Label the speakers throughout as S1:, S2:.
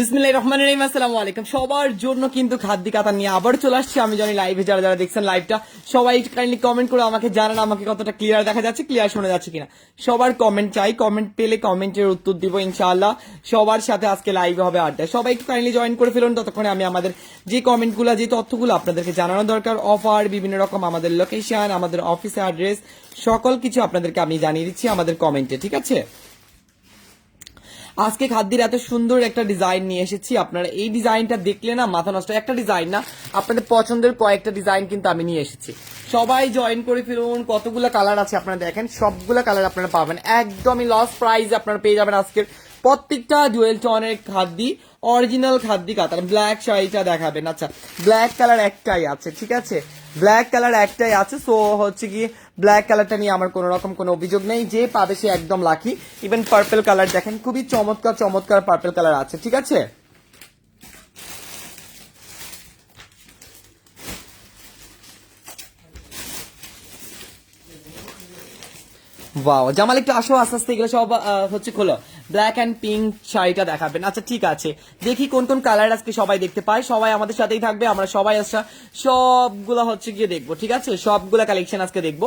S1: বিসমিল্লাহ রহমান রহিম, আসসালামু আলাইকুম। সবার জন্য কিন্তু খাদ্য কাতা নিয়ে আবার চলে আসছি। আমি জানি লাইভে যারা যারা দেখছেন লাইভটা সবাই কাইন্ডলি কমেন্ট করে আমাকে জানান আমাকে কতটা ক্লিয়ার দেখা যাচ্ছে ক্লিয়ার শোনা যাচ্ছে কিনা। সবার কমেন্ট চাই কমেন্ট পেলে কমেন্টের উত্তর দিব ইনশাআল্লাহ। সবার সাথে আজকে লাইভে হবে আড্ডা। সবাই একটু কাইন্ডলি জয়েন করে ফেলুন, ততক্ষণে আমি আমাদের যে কমেন্টগুলো যে তথ্যগুলো আপনাদেরকে জানানো দরকার অফার বিভিন্ন রকম আমাদের লোকেশন আমাদের অফিসের অ্যাড্রেস সকল কিছু আপনাদেরকে আমি জানিয়ে দিচ্ছি আমাদের কমেন্টে ঠিক আছে? আজকে খাদ্যের এত সুন্দর একটা ডিজাইন নিয়ে এসেছি। আপনারা এই ডিজাইনটা দেখলে না মাথা নষ্ট। একটা ডিজাইন না, আপনাদের পছন্দের কয়েকটা ডিজাইন কিন্তু আমি নিয়ে এসেছি। সবাই জয়েন করে ফেলুন, কতগুলো কালার আছে আপনারা দেখেন, সবগুলো কালার আপনারা পাবেন। একদমই লস প্রাইস আপনারা পেয়ে যাবেন আজকের প্রত্যেকটা ডুয়েল টনের খাদ্যি অরিজিনাল খাদ্যি কাতার। ব্ল্যাক শাড়িটা দেখাবেন। আচ্ছা ব্ল্যাক কালার একটাই আছে, ঠিক আছে? ব্ল্যাক কালার একটাই আছে সো হচ্ছে কি ব্ল্যাক কালারটা নিয়ে আমার কোনো রকম কোনো অভিযোগ নেই। যে পাবে সে একদম লাকি ইভেন পার্পেল কালার দেখেন, খুবই চমৎকার চমৎকার পার্পেল কালার আছে, ঠিক আছে? ওয়াও জামাল একটু আসো, আস্তে আস্তে, এগুলো সব হচ্ছে খোলো। ব্ল্যাক অ্যান্ড পিঙ্ক শাড়িটা দেখাবেন। আচ্ছা ঠিক আছে। দেখি কোন কোন কালার আজকে সবাই দেখতে পায়। সবাই আমাদের সাথেই থাকবে। আমরা সবাই আসা সবগুলো হচ্ছে গিয়ে দেখব, ঠিক আছে? সবগুলা কালেকশন আজকে দেখব।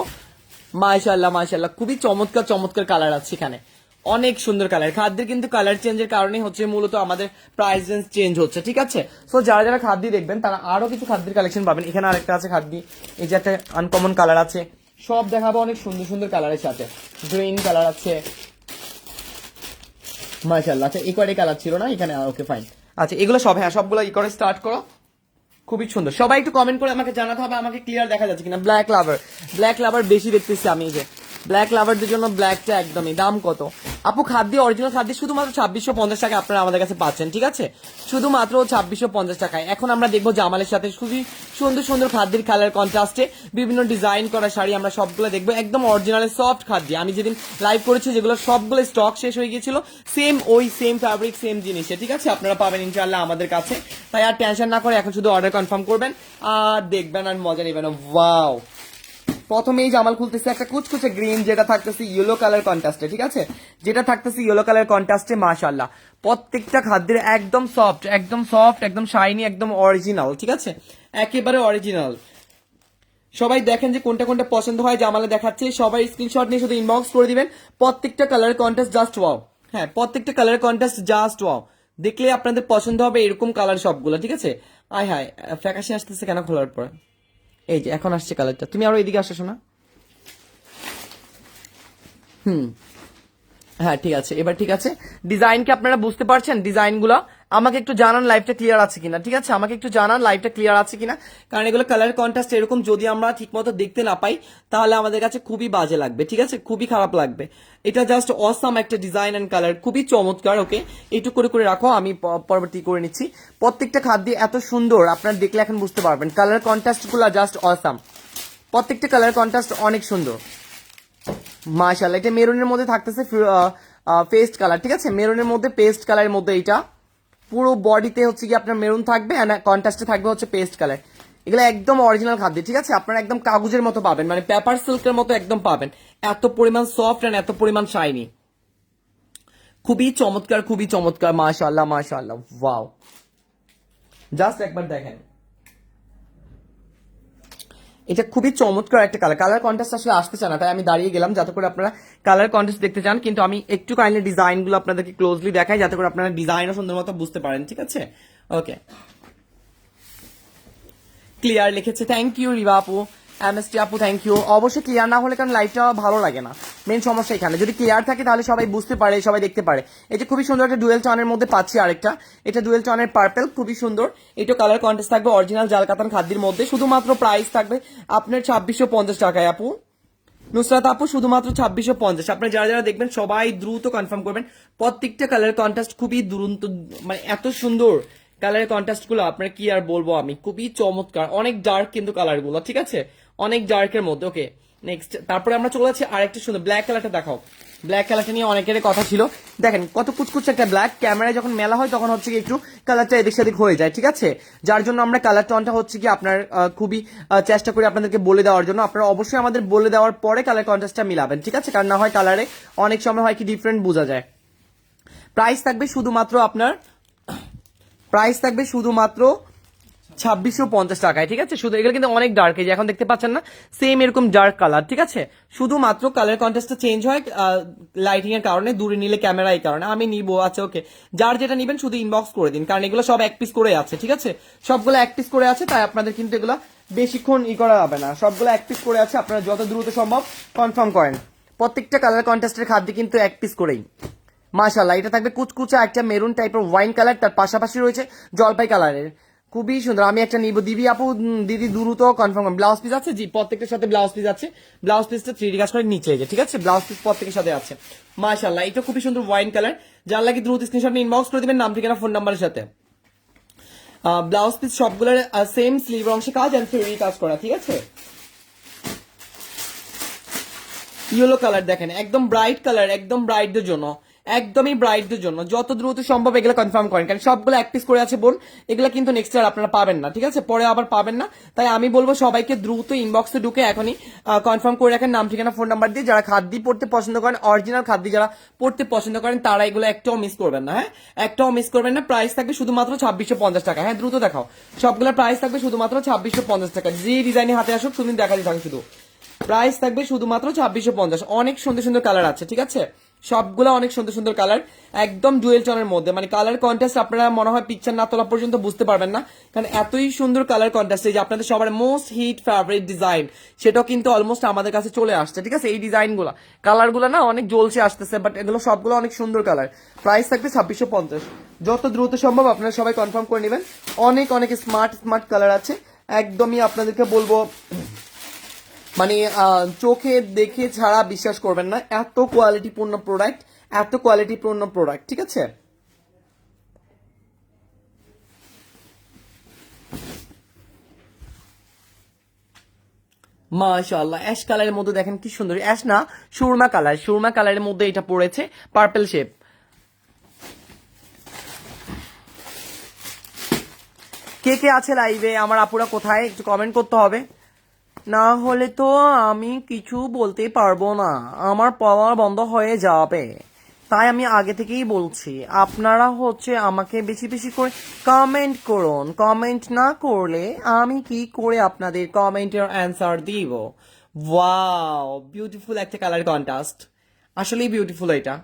S1: মাশাল্লাহ মাশাল্লাহ খুবই চমৎকার চমৎকার কালার আছে এখানে। অনেক সুন্দর কালার খাদ্যের কিন্তু কালার চেঞ্জের কারণে হচ্ছে মূলত আমাদের প্রাইস রেঞ্জ চেঞ্জ হচ্ছে, ঠিক আছে? সো যারা যারা খাদ্য দেখবেন, তারা আরও কিছু খাদ্যের কালেকশন পাবেন। এখানে আরেকটা আছে খাদ্য এই যে একটা আনকমন কালার আছে। সব দেখাবো অনেক সুন্দর সুন্দর কালারের সাথে। গ্রিন কালার আছে। মাশাল্লাহ আচ্ছা কয়টাই কালার ছিল না? এখানে ওকে ফাইন আচ্ছা এগুলো সব হ্যাঁ সবগুলো ই করে স্টার্ট করো। খুবই সুন্দর। সবাই একটু কমেন্ট করে আমাকে জানাতে হবে, আমাকে ক্লিয়ার দেখা যাচ্ছে কিনা। ব্ল্যাক লাভার ব্ল্যাক লাভার বেশি দেখতেছি আমি যে। ব্ল্যাক লাভারদের জন্য ব্ল্যাকটা একদমই। দাম কত? আপু, খাদ্য অরিজিনাল খাদ্য শুধুমাত্র ছাব্বিশশো পঞ্চাশ টাকা আপনারা আমাদের কাছে পাচ্ছেন, ঠিক আছে? শুধুমাত্র ছাব্বিশশো পঞ্চাশ টাকায়। এখন আমরা দেখব জামালের সাথে খুবই সুন্দর সুন্দর খাদ্যের কালার কন্ট্রাস্টে বিভিন্ন ডিজাইন করা শাড়ি আমরা সবগুলো দেখব। একদম অরিজিনাল সফট খাদ্য। আমি যেদিন লাইভ করেছি, যেগুলো সবগুলো স্টক শেষ হয়ে গিয়েছিল সেম ওই সেম ফ্যাব্রিক সেম জিনিসে, ঠিক আছে? আপনারা পাবেন ইনশাল্লাহ আমাদের কাছে। তাই আর টেনশন না করে এখন শুধু অর্ডার কনফার্ম করবেন। আর দেখবেন আর মজা নেবেন। ওয়াও প্রথমেই জামাল খুলতেছে একটা কুচকুচে গ্রিন যেটা থাকতেছে ইয়েলো কালার কন্ট্রাস্টে ঠিক আছে? যেটা থাকতেছে ইয়েলো কালার কন্ট্রাস্টে মাশাল্লাহ প্রত্যেকটা খাদ্যের একদম সফট একদম সফট একদম শাইনি একদম অরিজিনাল ঠিক আছে? একেবারে অরিজিনাল সবাই দেখেন যে কোনটা কোনটা পছন্দ হয়, জামালে দেখাচ্ছে। সবাই স্ক্রিনশট নিয়ে শুধু ইনবক্স করে দিবেন। প্রত্যেকটা কালার কন্ট্রাস্ট জাস্ট ওয়াও হ্যাঁ প্রত্যেকটা কালার কন্ট্রাস্ট জাস্ট ওয়াও দেখলে আপনাদের পছন্দ হবে এরকম কালার সবগুলো, ঠিক আছে? আয় হায় ফ্যাকাশে আসতেছে কেন খোলার পর? এই যে, এখন আসছে কালারটা। তুমি আরও এদিকে আসো শোনা হুম। হ্যাঁ ঠিক আছে। এবার ঠিক আছে। ডিজাইন কি আপনারা বুঝতে পারছেন? ডিজাইনগুলো আমাকে একটু জানান লাইভটা ক্লিয়ার আছে কিনা, ঠিক আছে? আমাকে একটু জানান লাইভটা ক্লিয়ার আছে কিনা। কারণ এগুলো কালার কন্ট্রাস্ট এরকম যদি আমরা ঠিকমতো দেখতে না পাই, তাহলে আমাদের কাছে খুবই বাজে লাগবে, ঠিক আছে? খুবই খারাপ লাগবে। এটা জাস্ট অসাম একটা ডিজাইন অ্যান্ড কালার খুবই চমৎকার ওকে একটু করে করে রাখো, আমি পরবর্তী করে নিচ্ছি। প্রত্যেকটা খাদ্য এত সুন্দর, আপনারা দেখলে এখন বুঝতে পারবেন। কালার কন্ট্রাস্টগুলো জাস্ট অসাম প্রত্যেকটা কালার কন্ট্রাস্ট অনেক সুন্দর। মাশাল্লাহ এটা মেরুনের মধ্যে থাকতেছে পেস্ট কালার ঠিক আছে? মেরুনের মধ্যে পেস্ট কালারের মধ্যে এটা পুরো বডিতে হচ্ছে কি আপনার মেরুন থাকবে অ্যান্ড কন্ট্রাস্টে থাকবে হচ্ছে পেস্ট কালার এগুলো একদম অরিজিনাল খাদ্য, ঠিক আছে? আপনারা একদম কাগজের মতো পাবেন মানে পেপার সিল্কের মতো একদম পাবেন। এত পরিমাণ সফট অ্যান্ড এত পরিমাণ শাইনি খুবই চমৎকার খুবই চমৎকার মাশাল্লাহ মাশাল্লাহ ওয়াও জাস্ট একবার দেখেন। এটা খুবই চমৎকার একটা কালার কালার কন্টেস্ট আসলে আসতে চায় না, তাই আমি দাঁড়িয়ে গেলাম যাতে করে আপনারা কালার কন্টেস্ট দেখতে চান। কিন্তু আমি একটু কাইন্ডলি ডিজাইনগুলো আপনাদেরকে ক্লোজলি দেখাই যাতে করে আপনারা ডিজাইনও সুন্দর মতো বুঝতে পারেন, ঠিক আছে? ওকে ক্লিয়ার লিখেছে থ্যাংক ইউ রিবা আপু অ্যাম এস টি আপু থ্যাংক ইউ অবশ্যই ক্লিয়ার না হলে কারণ লাইভটা ভালো লাগে না। মেন সমস্যা এখানে। যদি ক্লিয়ার থাকে, তাহলে সবাই বুঝতে পারে, সবাই দেখতে পারে। এই যে খুবই সুন্দর একটা ডুয়েল টনের মধ্যে পাচ্ছি আরেকটা। এটা ডুয়েল টনের পার্পেল খুবই সুন্দর। এটা কালার কন্টেস্ট থাকবে অরিজিনাল জাল কাতান খাদ্যের মধ্যে। শুধুমাত্র প্রাইস থাকবে আপনার ছাব্বিশশো পঞ্চাশ টাকায়, আপু। নুসরাত আপু, শুধুমাত্র ছাব্বিশশো পঞ্চাশ। আপনার যারা যারা দেখবেন, সবাই দ্রুত কনফার্ম করবেন। প্রত্যেকটা কালার কন্ট্রাস্ট খুবই দুরন্ত মানে এত সুন্দর কালারের কন্ট্রাস্টগুলো, আপনার কি আর বলব আমি? খুবই চমৎকার। অনেক ডার্ক কিন্তু কালারগুলো, ঠিক আছে? অনেক ডার্কের মধ্যে ওকে নেক্সট তারপরে আমরা চলে যাচ্ছি আরেকটা সুন্দর ব্ল্যাক কালারটা দেখাও। ব্ল্যাক কালারটা নিয়ে অনেকের কথা ছিল। দেখেন, কত কুচকুচ একটা ব্ল্যাক ক্যামেরায় যখন মেলা হয়, তখন হচ্ছে কি একটু কালারটা এদিক সেদিক হয়ে যায়, ঠিক আছে? যার জন্য আমরা কালার টনটা হচ্ছে কি আপনার খুবই চেষ্টা করি আপনাদেরকে বলে দেওয়ার জন্য। আপনারা অবশ্যই আমাদের বলে দেওয়ার পরে কালার কন্ট্রাস্টটা মিলাবেন, ঠিক আছে? কারণ না হয় কালারে অনেক সময় হয় কি ডিফারেন্ট বোঝা যায়। প্রাইস থাকবে শুধুমাত্র আপনার প্রাইস থাকবে শুধুমাত্র ছাব্বিশশো পঞ্চাশ টাকায়, ঠিক আছে? শুধু এগুলো কিন্তু অনেক ডার্ক এই এখন দেখতে পাচ্ছেন না? সেম এরকম ডার্ক কালার ঠিক আছে? শুধুমাত্র কালার কন্টেস্টটা চেঞ্জ হয় লাইটিং এর কারণে, দূরে নিলে ক্যামেরা এই কারণে। আমি নিবো আচ্ছা ওকে যার যেটা নিবেন, শুধু ইনবক্স করে দিন, কারণ এগুলো সব এক পিস করে আছে, ঠিক আছে? সবগুলো এক পিস করে আছে, তাই আপনাদের কিন্তু এগুলো বেশিক্ষণ ই করা হবে না। সবগুলো এক পিস করে আছে, আপনারা যত দ্রুত সম্ভব কনফার্ম করেন। প্রত্যেকটা কালার কন্টেস্টের খাদ্য কিন্তু এক পিস করেই। মাশাল্লাহ এটা থাকবে কুচকুচা একটা মেরুন টাইপের ওয়াইন কালার তার পাশাপাশি রয়েছে জলপাই কালারের খুবই সুন্দর। আমি একটা নিব। দিবি আপু দিদি দ্রুত কনফার্ম ব্লাউজ পিস আছে? জি প্রত্যেকটার সাথে ব্লাউজ পিস আছে। ব্লাউজ পিসটা থ্রি কাজ করে নিচে যে, ঠিক আছে? ব্লাউজ পিস প্রত্যেকের সাথে আছে। মাশাল্লাহ এটা খুবই সুন্দর ওয়াইন কালার যার লাগে দ্রুত স্ক্রিনশট ইনবক্স করে দিবেন নাম ঠিকানা ফোন নাম্বারের সাথে। ব্লাউজ পিস সবগুলোর সেম স্লিভ অংশে কাজ আর থ্রি কাজ করা ঠিক আছে? ইয়েলো কালার দেখেন একদম ব্রাইট কালার একদম ব্রাইটদের জন্য। একদমই ব্রাইটদের জন্য। যত দ্রুত সম্ভব এগুলো কনফার্ম করেন। কারণ সবগুলো এক পিস করে আছে বোন, এগুলো কিন্তু নেক্সট ইয়ার আপনারা পাবেন না, ঠিক আছে? পরে আবার পাবেন না। তাই আমি বলব সবাইকে দ্রুত ইনবক্সে ঢুকে এখনই কনফার্ম করে রাখেন, নাম, ঠিকানা ফোন নাম্বার দিয়ে যারা খাদ্যি পড়তে পছন্দ করেন অরিজিনাল খাদ্যি যারা পড়তে পছন্দ করেন, তারা এগুলো একটাও মিস করবেন না হ্যাঁ? একটাও মিস করবেন না। প্রাইস থাকবে শুধুমাত্র ছাব্বিশশো পঞ্চাশ টাকা। হ্যাঁ দ্রুত দেখাও। সবগুলো প্রাইস থাকবে শুধুমাত্র ছাব্বিশশো পঞ্চাশ টাকা। যে ডিজাইনে হাতে আসুক, তুমি দেখা দিতে শুধু। প্রাইস থাকবে শুধুমাত্র ছাব্বিশশো পঞ্চাশ। অনেক সুন্দর সুন্দর কালার আছে, ঠিক আছে? সবগুলো অনেক সুন্দর সুন্দর কালার, একদম ডুয়েল টনের মধ্যে। মানে কালার কন্ট্রাস্ট আপনারা মনে হয় পিকচার না তোলা পর্যন্ত বুঝতে পারবেন না, কারণ এতই সুন্দর কালার কন্ট্রাস্ট এই যে আপনাদের সবার মোস্ট হিট ফেভারিট ডিজাইন সেটাও কিন্তু অলমোস্ট আমাদের কাছে চলে আসছে, ঠিক আছে? এই ডিজাইনগুলো কালারগুলো না অনেক জ্বলছে আসতেছে বাট এগুলো সবগুলো অনেক সুন্দর কালার প্রাইস থাকবে ছাব্বিশশো পঞ্চাশ। যত দ্রুত সম্ভব আপনারা সবাই কনফার্ম করে নেবেন। অনেক অনেক স্মার্ট স্মার্ট কালার আছে। একদমই আপনাদেরকে বলব মানে চোখে দেখে ছাড়া বিশ্বাস করবেন না। এত কোয়ালিটিপূর্ণ প্রোডাক্ট এত কোয়ালিটিপূর্ণ প্রোডাক্ট ঠিক আছে? মাশাআল্লাহ অ্যাশ কালারের মধ্যে দেখেন কি সুন্দর। অ্যাশ না, সুরমা কালার সুরমা কালারের মধ্যে এটা পড়েছে পার্পল শেপ কে কে আছে লাইভে আমার আপুরা কোথায়? একটু কমেন্ট করতে হবে। না হলে তো আমি কিছু বলতে পারব না। আমার পাওয়ার বন্ধ হয়ে যাবে। তাই আমি আগে থেকেই বলছি, আপনারা হচ্ছে আমাকে বেশি বেশি করে কমেন্ট করুন। কমেন্ট না করলে আমি কি করে আপনাদের কমেন্টের অ্যান্সার দিব? ওয়াও বিউটিফুল একটা কালার কন্ট্রাস্ট আসলেই বিউটিফুল এটা।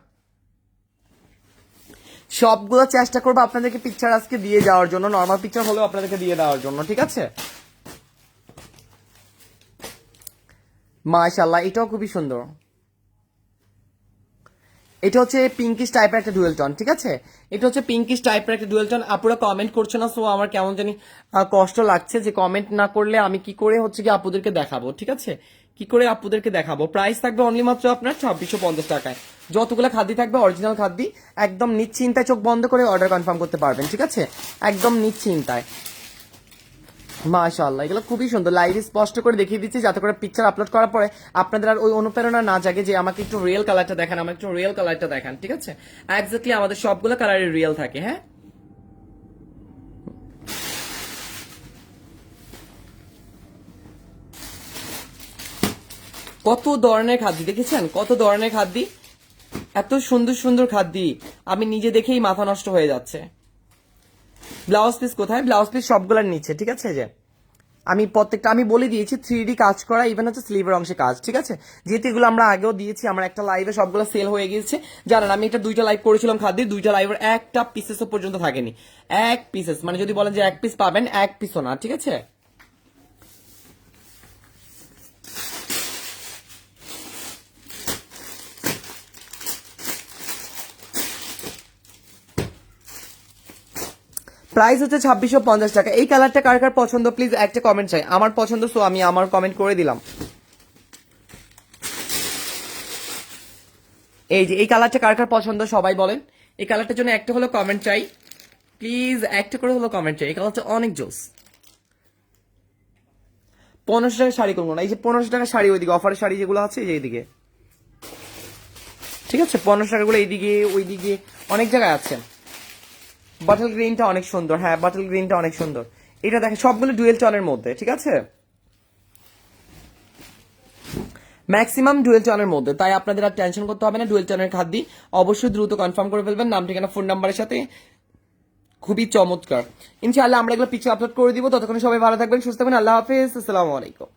S1: সবগুলো চেষ্টা করব আপনাদেরকে পিকচার আজকে দিয়ে যাওয়ার জন্য। নর্মাল পিকচার হলেও আপনাদেরকে দিয়ে দেওয়ার জন্য, ঠিক আছে? মাশাল্লাহ এটাও খুবই সুন্দর। এটা হচ্ছে পিঙ্কিশ টাইপের একটা ডুয়েল টন ঠিক আছে? এটা হচ্ছে পিঙ্কিশ টাইপের একটা ডুয়েল টন আপুরা কমেন্ট করছে না সো আমার কেমন জানি কষ্ট লাগছে যে কমেন্ট না করলে আমি কি করে হচ্ছে কি আপুদেরকে দেখাবো, ঠিক আছে? কি করে আপুদেরকে দেখাবো? প্রাইস থাকবে অনলি মাত্র আপনার ছাব্বিশশো পঞ্চাশ টাকায়। যতগুলো খাদ্য থাকবে অরিজিনাল খাদ্য একদম নিশ্চিন্তায় চোখ বন্ধ করে অর্ডার কনফার্ম করতে পারবেন, ঠিক আছে? একদম নিশ্চিন্তায়। মাশাআল্লাহ, এগুলো খুবই সুন্দর। লাইভ স্পষ্ট করে দেখিয়ে দিচ্ছি, যাতে করে পিকচার আপলোড করার পরে আপনাদের আর ওই অনুপ্রেরণা না জাগে যে আমাকে একটু রিয়েল কালারটা দেখান, আমাকে একটু রিয়েল কালারটা দেখান, ঠিক আছে? এক্স্যাক্টলি আমাদের সবগুলো কালারের রিয়েল থাকে হ্যাঁ? কত ধরনের খাদ্য, দেখেছেন? কত ধরনের খাদ্য? এত সুন্দর সুন্দর খাদ্য, আমি নিজে দেখেই মাথা নষ্ট হয়ে যাচ্ছে। ব্লাউজ পিস কোথায়? ব্লাউজ পিস সবগুলোর নিচে, ঠিক আছে? যে, আমি প্রত্যেকটা, আমি বলে দিয়েছি থ্রি কাজ করা ইভেন হচ্ছে স্লিভের অংশে কাজ, ঠিক আছে? যেহেতু এগুলো আমরা আগেও দিয়েছি, আমার একটা লাইভে সবগুলো সেল হয়ে গিয়েছে। জানেন, আমি একটা দুইটা লাইভ করেছিলাম খাদ্যে, দুইটা লাইভের একটা পিসেস পর্যন্ত থাকেনি। এক পিসেস মানে যদি বলেন যে এক পিস পাবেন, এক পিসও না, ঠিক আছে? প্রাইস হচ্ছে ছাব্বিশশো পঞ্চাশ টাকা। এই কালারটা কার কার পছন্দ? প্লিজ একটা কমেন্ট চাই। আমার পছন্দ সো আমি আমার কমেন্ট করে দিলাম। এই যে, এই কালারটা কার কার পছন্দ? সবাই বলেন। এই কালারটার জন্য একটা হলো কমেন্ট চাই। প্লিজ একটা করে হলো কমেন্ট চাই। এই কালারটা অনেক জোস। পনেরোশো টাকা শাড়ি করব না। এই যে পনেরোশো টাকা শাড়ি ওইদিকে অফারের শাড়ি যেগুলো আছে, এই যে এইদিকে। ঠিক আছে? পনেরোশো টাকাগুলো এইদিকে, ওইদিকে অনেক জায়গায় আছে। বাটল গ্রিনটা অনেক সুন্দর হ্যাঁ বাটল গ্রিনটা অনেক সুন্দর। এটা দেখেন, সবগুলো ডুয়েল টনের মধ্যে, ঠিক আছে? ম্যাক্সিমাম ডুয়েল টনের মধ্যে, তাই আপনাদের আর টেনশন করতে হবে না, ডুয়েল টনের খাদ্য অবশ্যই দ্রুত কনফার্ম করে ফেলবেন। নাম, ঠিকানা ফোন নাম্বারের সাথে খুবই চমৎকার। ইনশাআল্লাহ আমরা এগুলো পিকচার আপলোড করে দিব। ততক্ষণ সবাই ভালো থাকবেন, সুস্থ থাকবেন। আল্লাহ হাফিজ, আসসালামু আলাইকুম।